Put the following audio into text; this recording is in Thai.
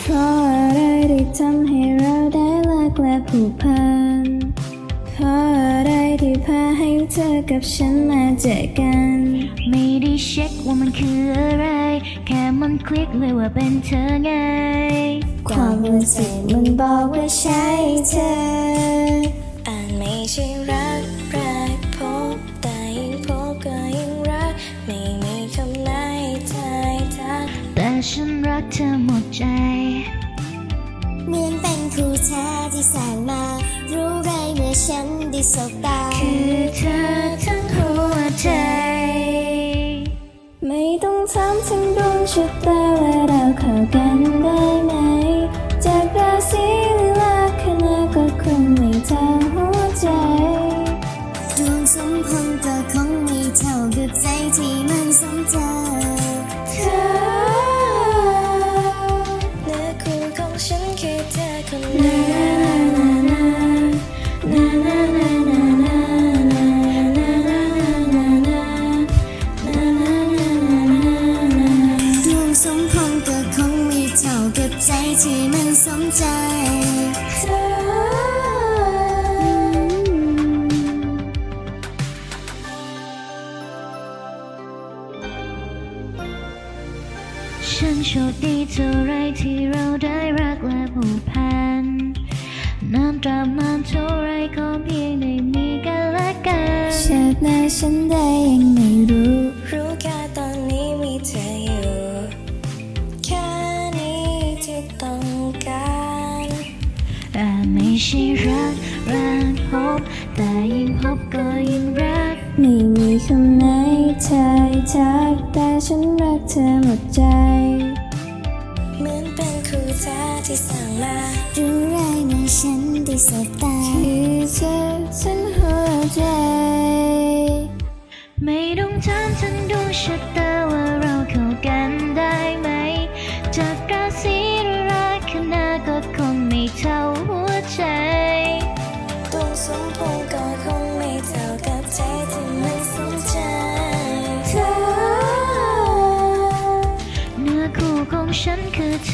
เพราะอะไรที่ทำให้เราได้รักและผูกพัน เพราะอะไรที่พาให้เธอกับฉันมาเจอกัน ไม่ได้เช็คว่ามันคืออะไร แค่มันคลิกเลยว่าเป็นเธอไง ความรู้สึกมันบอกว่าใช่เธออาจไม่ใช่รักแรก ฉันรักเธอหมดใจ เหมือนเป็นคู่แท้ที่แสนมา รู้ไรเมื่อฉันได้สบตา คือเธอทั้งหัวใจ ไม่ต้องถามถึงดวงชะตาว่าเราเข้ากันได้ไหม จากราศีหรือลัคนาก็คงไม่เท่าหัวใจ ดวงสมพงษ์ก็คงมีเท่ากับใจที่มันสมใจ เธอ ที่มันสมใจเธอฉันโชคดีเท่าไรที่เราได้รักและผูกพันนานตรามนานเท่าไรก็เพียงได้มีกันและกันชาติหน้าฉันได้ยังไม่รู้รู้แค่ ใช่รักรักพบแต่ยิ่งพบก็ยิ่งรัก ไม่มีคำไหนทายทักแต่ฉันรักเธอหมดใจ เหมือนเป็นคู่แท้ที่สั่งมารู้ไรเมื่อฉันได้สบตาคือเธอฉันหัวใจ ไม่ต้องถามถึงดวงชะตาว่าเรา คงก็คงไม่เท่ากับใจที่มันสนใจเธอเนื้อคู่ของฉันคือเธอ